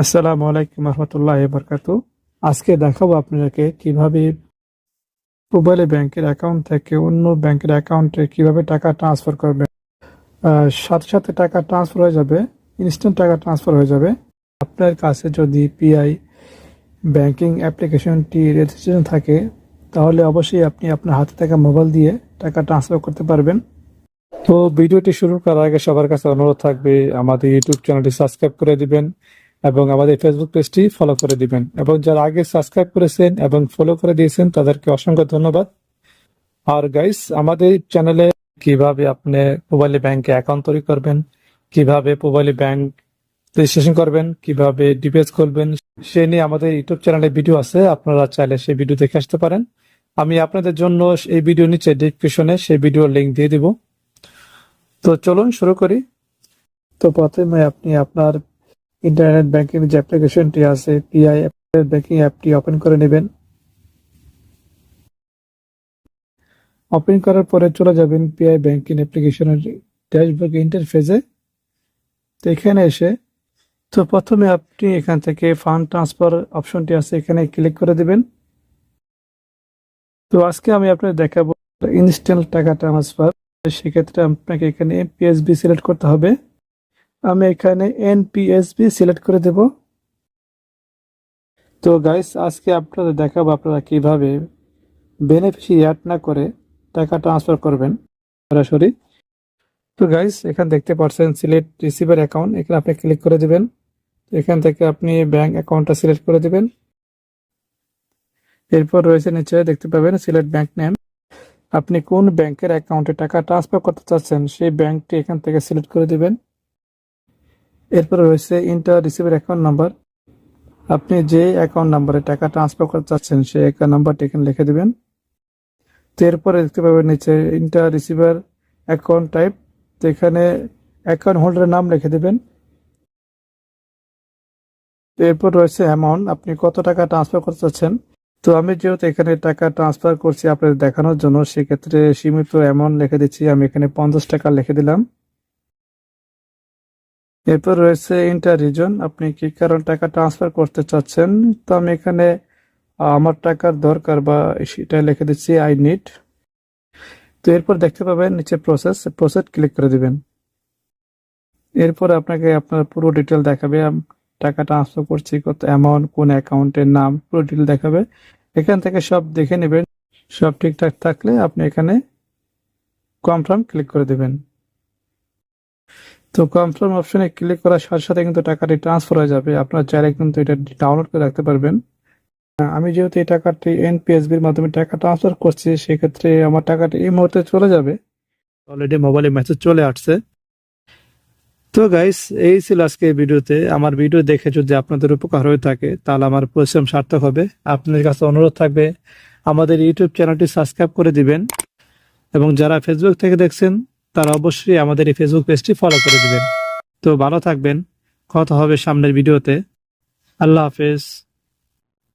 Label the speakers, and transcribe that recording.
Speaker 1: আসসালামু আলাইকুম রহমতুল্লাহ বরকাত। আজকে দেখাবো আপনাদেরকে কীভাবে মোবাইলে ব্যাংকের অ্যাকাউন্ট থেকে অন্য ব্যাংকের অ্যাকাউন্টে কীভাবে টাকা ট্রান্সফার করবেন। আহ, সাথে সাথে টাকা ট্রান্সফার হয়ে যাবে ইনস্ট্যান্ট টাকা ট্রান্সফার হয়ে যাবে। আপনার কাছে যদি পিআই ব্যাংকিং অ্যাপ্লিকেশনটি রেজিস্ট্রেশন থাকে তাহলে অবশ্যই আপনি আপনার হাতে থাকা মোবাইল দিয়ে টাকা ট্রান্সফার করতে পারবেন। তো ভিডিওটি শুরু করার আগে সবার কাছে অনুরোধ থাকবে আমাদের ইউটিউব চ্যানেলটি সাবস্ক্রাইব করে দিবেন। এবং আমাদের ফেসবুক পেজটি ফলো করে দিবেন। এবং যারা আগে সাবস্ক্রাইব করেছেন এবং ফলো করে দিয়েছেন, তাদেরকে অসংখ্য ধন্যবাদ। আর গাইস আমাদের চ্যানেলে কীভাবে আপনি মোবাইলে ব্যাংকে অ্যাকাউন্ট তৈরি করবেন, কীভাবে মোবাইলে ব্যাংক রেজিস্ট্রেশন করবেন, কীভাবে ডিপিএস করবেন সে নিয়ে আমাদের ইউটিউব চ্যানেলে ভিডিও আছে, আপনারা চাইলে সেই ভিডিও দেখে আসতে পারেন। আমি আপনাদের জন্য এই ভিডিও নিচে ডিসক্রিপশনে সেই ভিডিওর লিংক দিয়ে দিব। তো চলুন শুরু করি। তো প্রথমে আপনি আপনার ইন্টারনেট ব্যাংকিং যে অ্যাপ্লিকেশনটি আছে পিআই ব্যাংকিং অ্যাপটি ওপেন করে নেবেন। ওপেন করার পরে চলে যাবেন পিআই ব্যাংকিং অ্যাপ্লিকেশনের ড্যাশবোর্ড ইন্টারফেসে। তো এখানে এসে, তো প্রথমে আপনি এখান থেকে ফান্ড ট্রান্সফার অপশনটি আছে, এখানে ক্লিক করে দেবেন। তো আজকে আমি আপনাদের দেখাবো ইনস্ট্যান্ট টাকা ট্রান্সফার। সেক্ষেত্রে আপনাকে এখানে পিএসবি সিলেক্ট করতে হবে। আমি এখানে এনপিএসবি সিলেক্ট করে দেব। তো গাইস আজকে আপনাদের দেখাবো আপনারা কীভাবে বেনিফিশিয়ারি অ্যাড না করে টাকা ট্রান্সফার করবেন সরাসরি। তো গাইস এখানে দেখতে পাচ্ছেন সিলেক্ট রিসিভার অ্যাকাউন্ট এখানে আপনি ক্লিক করে দেবেন। এখান থেকে আপনি ব্যাংক অ্যাকাউন্টটা সিলেক্ট করে দেবেন। এরপর রয়েছে নিচে দেখতে পাবেন সিলেক্ট ব্যাংক নেম আপনি কোন ব্যাংকের অ্যাকাউন্টে টাকা ট্রান্সফার করতে চাচ্ছেন, সেই ব্যাংকটি এখান থেকে সিলেক্ট করে দিবেন। এরপর রয়েছে ইন্টার রিসিভার অ্যাকাউন্ট নাম্বার আপনি যে অ্যাকাউন্ট নাম্বারে টাকা ট্রান্সফার করতে চাচ্ছেন, সেই অ্যাকাউন্ট নাম্বারটি এখানে লিখে দেবেন। তো এরপরে দেখতে পাবেন নিচে ইন্টার রিসিভার অ্যাকাউন্ট টাইপ তো এখানে অ্যাকাউন্ট হোল্ডারের নাম লিখে দেবেন। তো এরপর রয়েছে অ্যামাউন্ট আপনি কত টাকা ট্রান্সফার করতে চাচ্ছেন? তো আমি যেহেতু এখানে টাকা ট্রান্সফার করছি আপনাদের দেখানোর জন্য, সেক্ষেত্রে সীমিত অ্যামাউন্ট লিখে দিচ্ছি। আমি এখানে পঞ্চাশ টাকা লিখে দিলাম। এরপর রয়েছে ইন্টার রিজন আপনি কি কারণ টাকা ট্রান্সফার করতে চাচ্ছেন? তো আমি এখানে আমার টাকার দরকার বা সেটা লিখে দিচ্ছি আই নিড তো এরপর দেখতে পাবেন নিচে প্রসেস প্রসেস ক্লিক করে দিবেন। এরপর আপনাকে আপনার পুরো ডিটেল দেখাবে। টাকা ট্রান্সফার করছি, কত অ্যামাউন্ট কোন অ্যাকাউন্টের নাম, পুরো ডিটেল দেখাবে। এখান থেকে সব দেখে নেবেন। সব ঠিকঠাক থাকলে আপনি এখানে কনফার্ম ক্লিক করে দিবেন। তো কনফার্ম অপশনে ক্লিক করার সাথে সাথে কিন্তু টাকাটি ট্রান্সফার হয়ে যাবে। আপনার চাইলে কিন্তু এটা ডাউনলোড করে রাখতে পারবেন। আমি যেহেতু এই টাকাটি এনপিএসবির মাধ্যমে টাকা ট্রান্সফার করছি, সেক্ষেত্রে আমার টাকাটি এই মুহূর্তে চলে যাবে। অলরেডি মোবাইলে মেসেজ চলে আসছে। তো গাইস এই ছিল আজকে ভিডিওতে। আমার ভিডিও দেখে যদি আপনাদের উপকার হয়ে থাকে, তাহলে আমার পরিশ্রম সার্থক হবে। আপনাদের কাছে অনুরোধ থাকবে, আমাদের ইউটিউব চ্যানেলটি সাবস্ক্রাইব করে দিবেন। এবং যারা ফেসবুক থেকে দেখছেন তারা অবশ্যই আমাদের এই ফেসবুক পেজটি ফলো করে দিবেন। তো ভালো থাকবেন। কথা হবে সামনের ভিডিওতে। আল্লাহ হাফেজ।